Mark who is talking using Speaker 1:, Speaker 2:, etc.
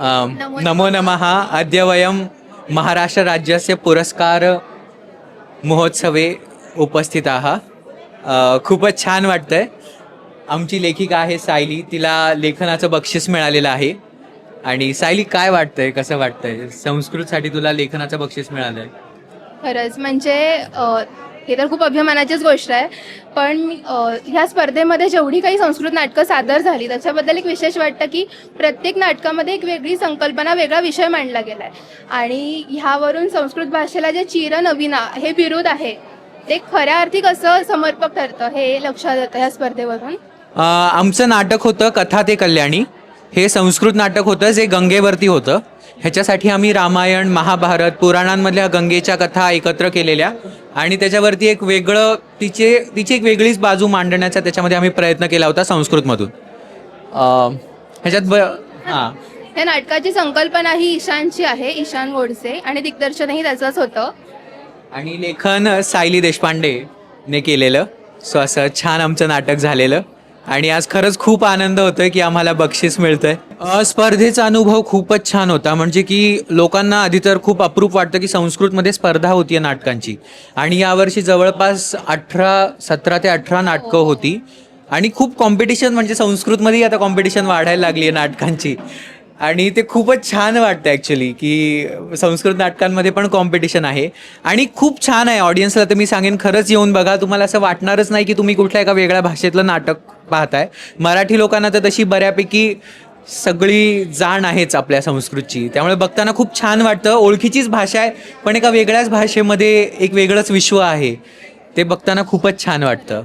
Speaker 1: नमो नमः. अद्य वयं महाराष्ट्रराज्यस्य पुरस्कार महोत्सवे उपस्थिताः. खूपच छान वाटतंय. आमची लेखिका आहे सायली. तिला लेखनाचं बक्षीस मिळालेलं आहे. आणि सायली काय वाटतंय? कसं वाटतंय? संस्कृतसाठी तुला लेखनाचं बक्षीस मिळालंय.
Speaker 2: खरंच म्हणजे हे तर खूप अभिमानाचीच गोष्ट आहे. पण ह्या स्पर्धेमध्ये जेवढी काही संस्कृत नाटकं सादर झाली त्याच्याबद्दल एक विशेष वाटतं की प्रत्येक नाटकामध्ये एक वेगळी संकल्पना वेगळा विषय मांडला गेला आहे आणि ह्यावरून संस्कृत भाषेला जे चिर नवीना हे विरोध आहे ते खऱ्या अर्थी कसं समर्पक ठरतं हे लक्षात येतं ह्या स्पर्धेवरून?
Speaker 1: आमचं नाटक होतं कथा ते कल्याणी. हे संस्कृत नाटक होतं जे गंगेवरती होतं. ह्याच्यासाठी आम्ही रामायण महाभारत पुराणांमधल्या गंगेच्या कथा एकत्र केलेल्या आणि त्याच्यावरती एक वेगळं तिचे तिची एक वेगळीच बाजू मांडण्याचा त्याच्यामध्ये आम्ही प्रयत्न केला होता संस्कृतमधून. ह्याच्यात ब हां.
Speaker 2: या नाटकाची संकल्पना ही ईशानची आहे ईशान गोडसे आणि दिग्दर्शनही त्याचंच होतं.
Speaker 1: आणि लेखन सायली देशपांडे ने केलेलं. सो असं छान आमचं नाटक झालेलं. आणि आज खरंच खूप आनंद होतोय की आम्हाला बक्षीस मिळतंय. स्पर्धेचा अनुभव खूपच छान होता म्हणजे की लोकांना आधी तर खूप अप्रूप वाटतं की संस्कृतमध्ये स्पर्धा होती नाटकांची. आणि यावर्षी जवळपास अठरा सतरा ते अठरा नाटकं होती. आणि खूप कॉम्पिटिशन म्हणजे संस्कृतमध्येही आता कॉम्पिटिशन वाढायला लागली आहे नाटकांची. आणि ते खूपच छान वाटतं ॲक्च्युली की संस्कृत नाटकांमध्ये पण कॉम्पिटिशन आहे. आणि खूप छान आहे ऑडियन्सला तर मी सांगेन खरंच येऊन बघा तुम्हाला असं वाटणारच नाही की तुम्ही कुठल्या एका वेगळ्या भाषेतलं नाटक पाहताय. मराठी लोकांना तर तशी बऱ्यापैकी सगळी जाण आहेच आपल्या संस्कृतची. त्यामुळे बघताना खूप छान वाटतं. ओळखीचीच भाषा आहे पण एका वेगळ्याच भाषेमध्ये एक वेगळंच विश्व आहे. ते बघताना खूपच छान वाटतं.